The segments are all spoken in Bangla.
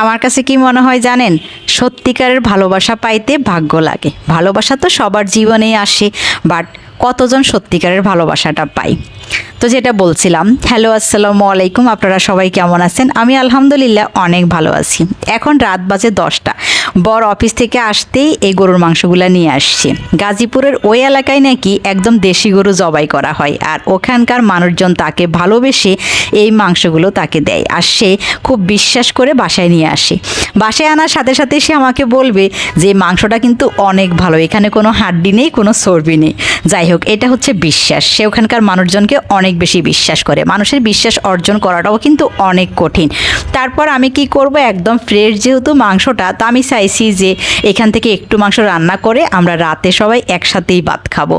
আমার কাছে কি মনে হয় জানেন? সত্যিকারের ভালোবাসা পাইতে ভাগ্য লাগে। ভালোবাসা তো সবার জীবনেই আসে বাট কতজন সত্যিকারের ভালোবাসাটা পাই তো যেটা বলছিলাম হ্যালো আসসালামু আলাইকুম, আপনারা সবাই কেমন আছেন? আমি আলহামদুলিল্লাহ অনেক ভালো আছি। এখন রাত বাজে দশটা। বর অফিস থেকে আসতেই এই গরুর মাংসগুলো নিয়ে আসছে। গাজীপুরের ওই এলাকায় নাকি একদম দেশি গরু জবাই করা হয় আর ওখানকার মানুষজন তাকে ভালোবেসে এই মাংসগুলো তাকে দেয় আর সে খুব বিশ্বাস করে বাসায় নিয়ে আসে। বাসায় আনার সাথে সাথে সে আমাকে বলবে যে, মাংসটা কিন্তু অনেক ভালো, এখানে কোনো হাড্ডি নেই, কোনো চর্বি নেই। যাই হোক, এটা হচ্ছে বিশ্বাস। সে ওখানকার মানুষজনকে অনেক বেশি বিশ্বাস করে। মানুষের বিশ্বাস অর্জন করাটাও কিন্তু অনেক কঠিন। তারপর আমি কি করব? একদম ফ্রেশ যেহেতু মাংসটা, তো আমি চাইছি যে এখান থেকে একটু মাংস রান্না করে আমরা রাতে সবাই একসাথেই ভাত খাব।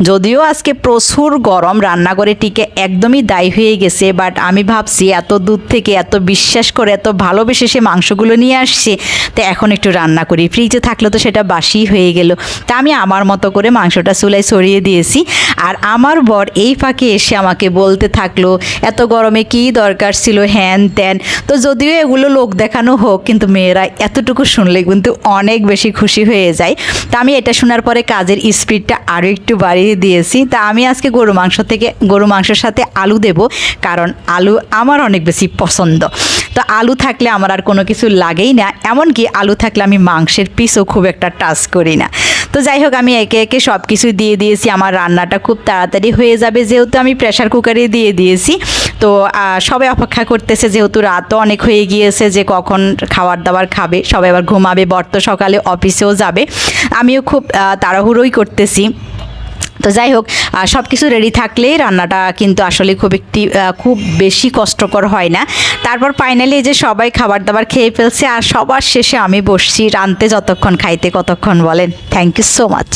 যদিও আজকে প্রচুর গরম রান্না করে টিকে একদমই দায়ী হয়ে গেছে বাট আমি ভাবছি এত দূর থেকে এত বিশ্বাস করে এত ভালোবেসে সে মাংসগুলো নিয়ে আসছে, তো এখন একটু রান্না করি। ফ্রিজে থাকলে তো সেটা বাসি হয়ে গেল। তা আমি আমার মতো করে মাংসটা চুলায় ছড়িয়ে দিয়েছি, আর আমার বর এই ফাঁকে এসে আমাকে বলতে থাকল, এত গরমে কি দরকার ছিল? হ্যান ত্যান। তো যদিও এগুলো লোক দেখানো হোক, কিন্তু মেয়েরা এতটুকু শুনলে কিন্তু অনেক বেশি খুশি হয়ে যায়। তা আমি এটা শোনার পরে কাজের স্পিডটা আরও একটু বাড়িয়ে দিয়েছি। তা আমি আজকে গরু মাংস থেকে, গরু মাংসের সাথে আলু দেব, কারণ আলু আমার অনেক বেশি পছন্দ। তো আলু থাকলে আমার আর কোনো কিছু লাগেই না, এমনকি আলু থাকলে আমি মাংসের পিসও খুব একটা টাচ করি না। তো যাই হোক, আমি একে একে সব কিছু দিয়ে দিয়েছি, আমার রান্নাটা খুব তাড়াতাড়ি হয়ে যাবে, যেহেতু আমি প্রেশার কুকারে দিয়ে দিয়েছি। তো সবাই অপেক্ষা করতেছে, যেহেতু রাতও অনেক হয়ে গিয়েছে, যে কখন খাবার দাবার খাবে, সবাই আবার ঘুমাবে, বর তো সকালে অফিসেও যাবে। আমিও খুব তাড়াহুড়োই করতেছি। তো যাই হোক সব কিছু রেডি থাকলেই রান্নাটা কিন্তু আসলে খুব একটি খুব বেশি কষ্টকর হয় না। তারপর ফাইনালি যে সবাই খাবার দাবার খেয়ে ফেলছে, আর সবার শেষে আমি বসছি রানতে যতক্ষণ, খাইতে কতক্ষণ বলেন। Thank you so much